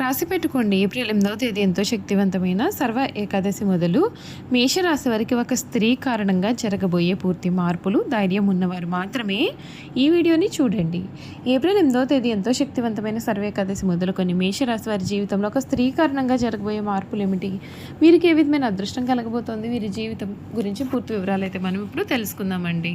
రాసి పెట్టుకోండి. ఏప్రిల్ ఎనిమిదవ తేదీ ఎంతో శక్తివంతమైన సర్వ ఏకాదశి మొదలు. మేషరాశి వారికి ఒక స్త్రీ కారణంగా జరగబోయే పూర్తి మార్పులు ధైర్యం ఉన్నవారు మాత్రమే ఈ వీడియోని చూడండి. ఏప్రిల్ ఎనిమిదవ తేదీ ఎంతో శక్తివంతమైన సర్వ ఏకాదశి మొదలుకొని మేషరాశి వారి జీవితంలో ఒక స్త్రీ కారణంగా జరగబోయే మార్పులు ఏమిటి? వీరికి ఏ విధమైన అదృష్టం కలగబోతోంది? వీరి జీవితం గురించి పూర్తి వివరాలు అయితే మనం ఇప్పుడు తెలుసుకుందామండి.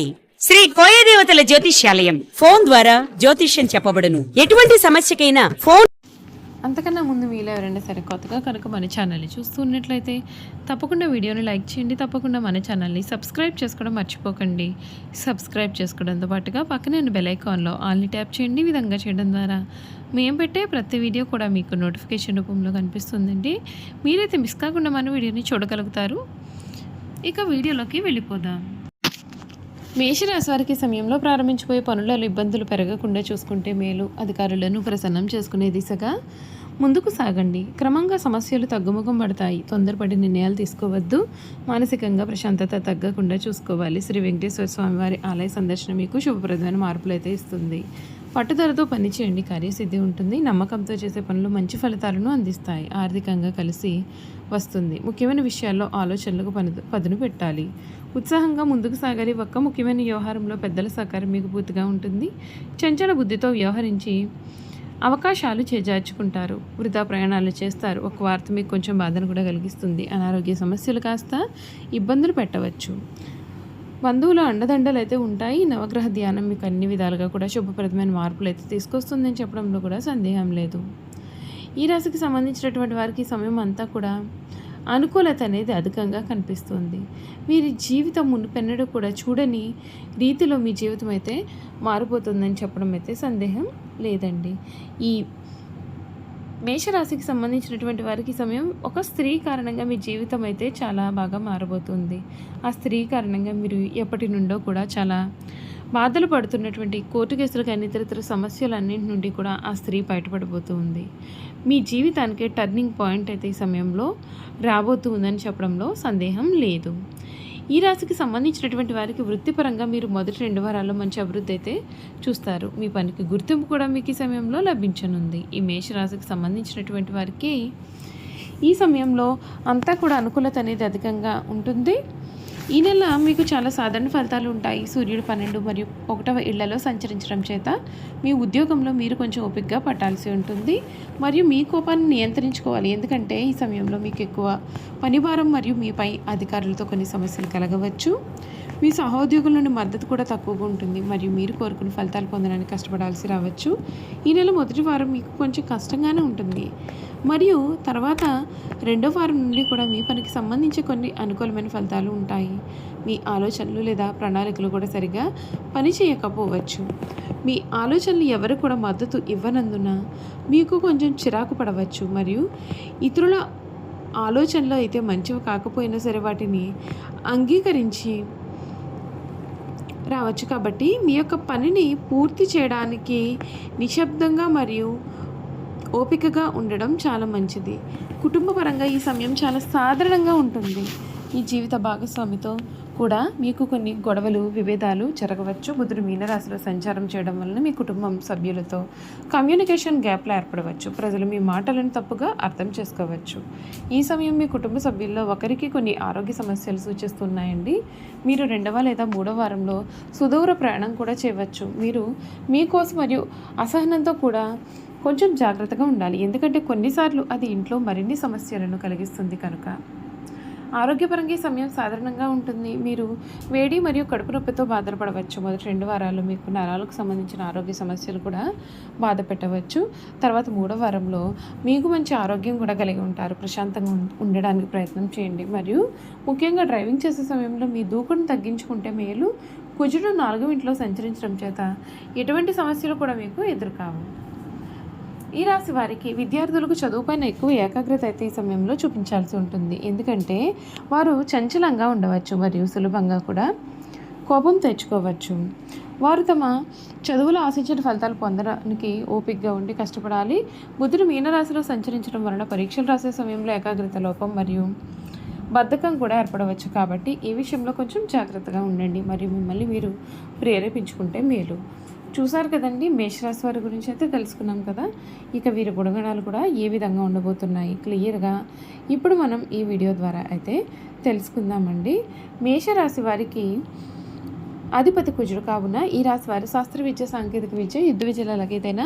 శ్రీ కోయదేవతల జ్యోతిష్యాలయం. ఫోన్ ద్వారా జ్యోతిష్యం చెప్పబడును. ఎటువంటి సమస్యకైనా ఫోన్ అంతకన్నా ముందు మీలో ఎవరైనా సరే కొత్తగా కనుక మన ఛానల్ని చూస్తున్నట్లయితే తప్పకుండా వీడియోని లైక్ చేయండి. తప్పకుండా మన ఛానల్ని సబ్స్క్రైబ్ చేసుకోవడం మర్చిపోకండి. సబ్స్క్రైబ్ చేసుకోవడంతో పాటుగా పక్కనే ఉన్న బెల్ ఐకాన్లో ఆల్ని ట్యాప్ చేయండి. విధంగా చేయడం ద్వారా మేము పెట్టే ప్రతి వీడియో కూడా మీకు నోటిఫికేషన్ రూపంలో కనిపిస్తుందండి. మీరైతే మిస్ కాకుండా మన వీడియోని చూడగలుగుతారు. ఇక వీడియోలోకి వెళ్ళిపోదాం. మేషరాశి వారికి సమయంలో ప్రారంభించిపోయే పనులలో ఇబ్బందులు పెరగకుండా చూసుకుంటే మేలు. అధికారులను ప్రసన్నం చేసుకునే దిశగా ముందుకు సాగండి. క్రమంగా సమస్యలు తగ్గుముఖం పడతాయి. తొందరపడి నిర్ణయాలు తీసుకోవద్దు. మానసికంగా ప్రశాంతత తగ్గకుండా చూసుకోవాలి. శ్రీ వెంకటేశ్వర స్వామి వారి ఆలయ సందర్శన మీకు శుభప్రదమైన మార్పులు అయితే ఇస్తుంది. పట్టుదలతో పనిచేయండి. కార్యసిద్ధి ఉంటుంది. నమ్మకంతో చేసే పనులు మంచి ఫలితాలను అందిస్తాయి. ఆర్థికంగా కలిసి వస్తుంది. ముఖ్యమైన విషయాల్లో ఆలోచనలకు పను పదును పెట్టాలి. ఉత్సాహంగా ముందుకు సాగాలి. ఒక్క ముఖ్యమైన వ్యవహారంలో పెద్దల సహకారం మీకు పూర్తిగా ఉంటుంది. చంచల బుద్ధితో వ్యవహరించి అవకాశాలు చేజార్చుకుంటారు. వృధా ప్రయాణాలు చేస్తారు. ఒక వార్త మీకు కొంచెం బాధను కూడా కలిగిస్తుంది. అనారోగ్య సమస్యలు కాస్త ఇబ్బందులు పెట్టవచ్చు. బంధువుల అండదండలు అయితే ఉంటాయి నవగ్రహ ధ్యానం మీకు అన్ని విధాలుగా కూడా శుభప్రదమైన మార్పులు అయితే తీసుకొస్తుందని చెప్పడంలో కూడా సందేహం లేదు. ఈ రాశికి సంబంధించినటువంటి వారికి సమయం అంతా కూడా అనుకూలత అనేది అధికంగా కనిపిస్తుంది. వీరి జీవితం మునుపెన్నడూ కూడా చూడని రీతిలో మీ జీవితం అయితే మారిపోతుందని చెప్పడం అయితే సందేహం లేదండి. ఈ మేషరాశికి సంబంధించినటువంటి వారికి సమయం ఒక స్త్రీ కారణంగా మీ జీవితం అయితే చాలా బాగా మారబోతుంది. ఆ స్త్రీ కారణంగా మీరు ఎప్పటి నుండో కూడా చాలా బాధలు పడుతున్నటువంటి కోర్టు కేసులు కానీ ఇతరితర సమస్యలన్నింటి నుండి కూడా ఆ స్త్రీ బయటపడబోతుంది. మీ జీవితానికి టర్నింగ్ పాయింట్ అయితే ఈ సమయంలో రాబోతూ ఉందని చెప్పడంలో సందేహం లేదు. ఈ రాశికి సంబంధించినటువంటి వారికి వృత్తిపరంగా మీరు మొదటి రెండు వారాల్లో మంచి అభివృద్ధి అయితే చూస్తారు. మీ పనికి గుర్తింపు కూడా మీకు ఈ సమయంలో లభించనుంది. ఈ మేషరాశికి సంబంధించినటువంటి వారికి ఈ సమయంలో అంతా కూడా అనుకూలత అనేది అధికంగా ఉంటుంది. ఈ నెల మీకు చాలా సాధారణ ఫలితాలు ఉంటాయి. సూర్యుడు పన్నెండు మరియు ఒకటవ ఇళ్ళలో సంచరించడం చేత మీ ఉద్యోగంలో మీరు కొంచెం ఓపికగా పట్టాల్సి ఉంటుంది. మరియు మీ కోపాన్ని నియంత్రించుకోవాలి. ఎందుకంటే ఈ సమయంలో మీకు ఎక్కువ పనిభారం మరియు మీపై అధికారులతో కొన్ని సమస్యలు కలగవచ్చు. మీ సహోద్యోగుల నుండి మద్దతు కూడా తక్కువగా ఉంటుంది. మరియు మీరు కోరుకున్న ఫలితాలు పొందడానికి కష్టపడాల్సి రావచ్చు. ఈ నెల మొదటి వారం మీకు కొంచెం కష్టంగానే ఉంటుంది. మరియు తర్వాత రెండో వారం నుండి కూడా మీ పనికి సంబంధించి కొన్ని అనుకూలమైన ఫలితాలు ఉంటాయి. మీ ఆలోచనలు లేదా ప్రణాళికలు కూడా సరిగా పని చేయకపోవచ్చు. మీ ఆలోచనలు ఎవరు కూడా మద్దతు ఇవ్వనందున మీకు కొంచెం చిరాకు పడవచ్చు. మరియు ఇతరుల ఆలోచనలు అయితే మంచివి కాకపోయినా సరే వాటిని అంగీకరించి రావచ్చు కాబట్టి మీ యొక్క పనిని పూర్తి చేయడానికి నిశ్శబ్దంగా మరియు ఓపికగా ఉండడం చాలా మంచిది. కుటుంబపరంగా ఈ సమయం చాలా సాధారణంగా ఉంటుంది. మీ జీవిత భాగస్వామితో కూడా మీకు కొన్ని గొడవలు విభేదాలు జరగవచ్చు. బుధుడు మీనరాశిలో సంచారం చేయడం వలన మీ కుటుంబం సభ్యులతో కమ్యూనికేషన్ గ్యాప్లు ఏర్పడవచ్చు. ప్రజలు మీ మాటలను తప్పుగా అర్థం చేసుకోవచ్చు. ఈ సమయం మీ కుటుంబ సభ్యుల్లో ఒకరికి కొన్ని ఆరోగ్య సమస్యలు సూచిస్తున్నాయండి. మీరు రెండవ లేదా మూడవ వారంలో సుదూర ప్రయాణం కూడా చేయవచ్చు. మీరు మీకోసం మరియు అసహనంతో కూడా కొంచెం జాగ్రత్తగా ఉండాలి. ఎందుకంటే కొన్నిసార్లు అది ఇంట్లో మరిన్ని సమస్యలను కలిగిస్తుంది కనుక. ఆరోగ్యపరంగా ఈ సమయం సాధారణంగా ఉంటుంది. మీరు వేడి మరియు కడుపు నొప్పితో బాధపడవచ్చు. మొదటి రెండు వారాలు మీకు నరాలకు సంబంధించిన ఆరోగ్య సమస్యలు కూడా బాధ పెట్టవచ్చు తర్వాత మూడో వారంలో మీకు మంచి ఆరోగ్యం కూడా కలిగి ఉంటారు. ప్రశాంతంగా ఉండడానికి ప్రయత్నం చేయండి. మరియు ముఖ్యంగా డ్రైవింగ్ చేసే సమయంలో మీ దూకుడును తగ్గించుకుంటే మేలు. కుజుడు నాలుగో ఇంట్లో సంచరించడం చేత ఎటువంటి సమస్యలు కూడా మీకు ఎదురుకావు. ఈ రాశి వారికి విద్యార్థులకు చదువుపైన ఎక్కువ ఏకాగ్రత అయితే ఈ సమయంలో చూపించాల్సి ఉంటుంది. ఎందుకంటే వారు చంచలంగా ఉండవచ్చు మరియు సులభంగా కూడా కోపం తెచ్చుకోవచ్చు. వారు తమ చదువులో ఆశించిన ఫలితాలు పొందడానికి ఓపికగా ఉండి కష్టపడాలి. బుద్ధుడు మీనరాశిలో సంచరించడం వలన పరీక్షలు రాసే సమయంలో ఏకాగ్రత లోపం మరియు బద్ధకం కూడా ఏర్పడవచ్చు. కాబట్టి ఈ విషయంలో కొంచెం జాగ్రత్తగా ఉండండి. మరియు మిమ్మల్ని మీరు ప్రేరేపించుకుంటే మేలు. చూసారు కదండి మేషరాశి వారి గురించి అయితే తెలుసుకున్నాం కదా. ఇక వీరి గుణగణాలు కూడా ఏ విధంగా ఉండబోతున్నాయి క్లియర్గా ఇప్పుడు మనం ఈ వీడియో ద్వారా అయితే తెలుసుకుందామండి. మేషరాశి వారికి అధిపతి కుజుడు కావున ఈ రాశి వారు శాస్త్ర విద్య సాంకేతిక విద్య యుద్ధ విద్యలకు ఏదైనా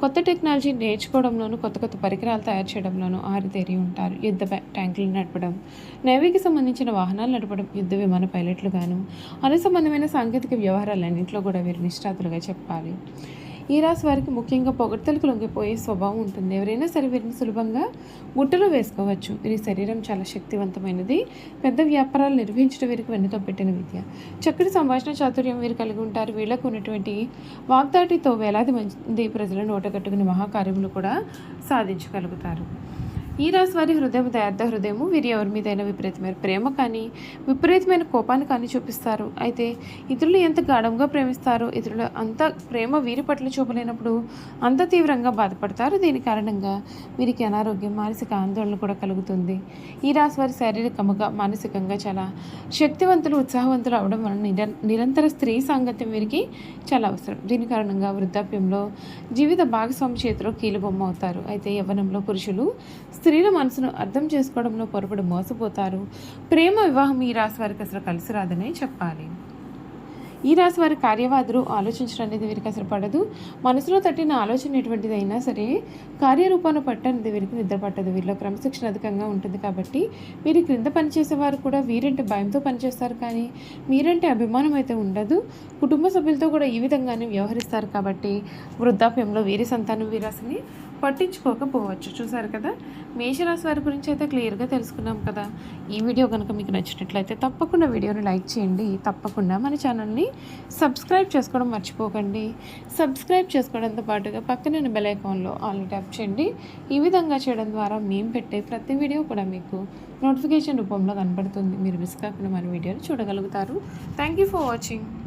కొత్త టెక్నాలజీ నేర్చుకోవడంలోనూ కొత్త కొత్త పరికరాలు తయారు చేయడంలోనూ ఆరితేరి ఉంటారు. యుద్ధ ట్యాంకులు నడపడం నేవీకి సంబంధించిన వాహనాలు నడపడం యుద్ధ విమాన పైలట్లు గాను సంబంధమైన సాంకేతిక వ్యవహారాలన్నింటిలో కూడా వీరు నిష్ఠాతులుగా చెప్పాలి. ఈ రాశి వారికి ముఖ్యంగా పొగడ్తలకు లొంగిపోయే స్వభావం ఉంటుంది. ఎవరైనా సరే వీరిని సులభంగా గుట్టలో వేసుకోవచ్చు. వీరి శరీరం చాలా శక్తివంతమైనది. పెద్ద వ్యాపారాలు నిర్వహించడం వీరికి వెన్నుతో పెట్టిన విద్య. చక్కటి సంభాషణ చాతుర్యం వీరు కలిగి ఉంటారు. వీళ్ళకు ఉన్నటువంటి వాగ్దాటితో వేలాది మంది ప్రజలను ఓటగట్టుకుని మహాకార్యములు కూడా సాధించగలుగుతారు. ఈ రాశి వారి హృదయం దయార్థ హృదయము వీరు ఎవరి మీదైనా విపరీతమైన ప్రేమ కానీ విపరీతమైన కోపాన్ని కానీ చూపిస్తారు. అయితే ఇతరులు ఎంత గాఢంగా ప్రేమిస్తారో ఇతరుల అంత ప్రేమ వీరి పట్ల చూపలేనప్పుడు అంత తీవ్రంగా బాధపడతారు. దీని కారణంగా వీరికి అనారోగ్యం మానసిక ఆందోళన కూడా కలుగుతుంది. ఈ రాశి వారి శారీరకంగా మానసికంగా చాలా శక్తివంతులు ఉత్సాహవంతులు అవడం వలన నిర నిరంతర స్త్రీ సాంగత్యం వీరికి చాలా అవసరం. దీని కారణంగా వృద్ధాప్యంలో జీవిత భాగస్వామి చేతిలో కీలుబొమ్మ అవుతారు. అయితే యవ్వనంలో పురుషులు స్త్రీల మనసును అర్థం చేసుకోవడంలో పొరపడి మోసపోతారు. ప్రేమ వివాహం ఈ రాశి వారికి అసలు కలిసి రాదనే చెప్పాలి. ఈ రాశి వారి కార్యవాదులు ఆలోచించడం అనేది వీరికి అసలు పడదు. మనసులో తట్టిన ఆలోచన ఎటువంటిది అయినా సరే కార్యరూపాన్ని పట్టనిది వీరికి నిద్ర పట్టదు. వీరిలో క్రమశిక్షణ అధికంగా ఉంటుంది కాబట్టి వీరి క్రింద పనిచేసే వారు కూడా వీరంటే భయంతో పనిచేస్తారు కానీ మీరంటే అభిమానం అయితే ఉండదు. కుటుంబ సభ్యులతో కూడా ఈ విధంగానే వ్యవహరిస్తారు కాబట్టి వృద్ధాప్యంలో వీరి సంతానం వీరాశిని పట్టించుకోకపోవచ్చు. చూసారు కదా? మేషరాశి వారి గురించి అయితే క్లియర్గా తెలుసుకున్నాం కదా. ఈ వీడియో కనుక మీకు నచ్చినట్లయితే తప్పకుండా వీడియోని లైక్ చేయండి. తప్పకుండా మన ఛానల్ని సబ్స్క్రైబ్ చేసుకోవడం మర్చిపోకండి. సబ్స్క్రైబ్ చేసుకోవడంతో పాటుగా పక్కన బెల్ ఐకాన్లో ఆల్ ట్యాప్ చేయండి. ఈ విధంగా చేయడం ద్వారా మేము పెట్టే ప్రతి వీడియో కూడా మీకు నోటిఫికేషన్ రూపంలో కనబడుతుంది మీరు మిస్ కాకుండా మన వీడియోని చూడగలుగుతారు. Thank you for watching.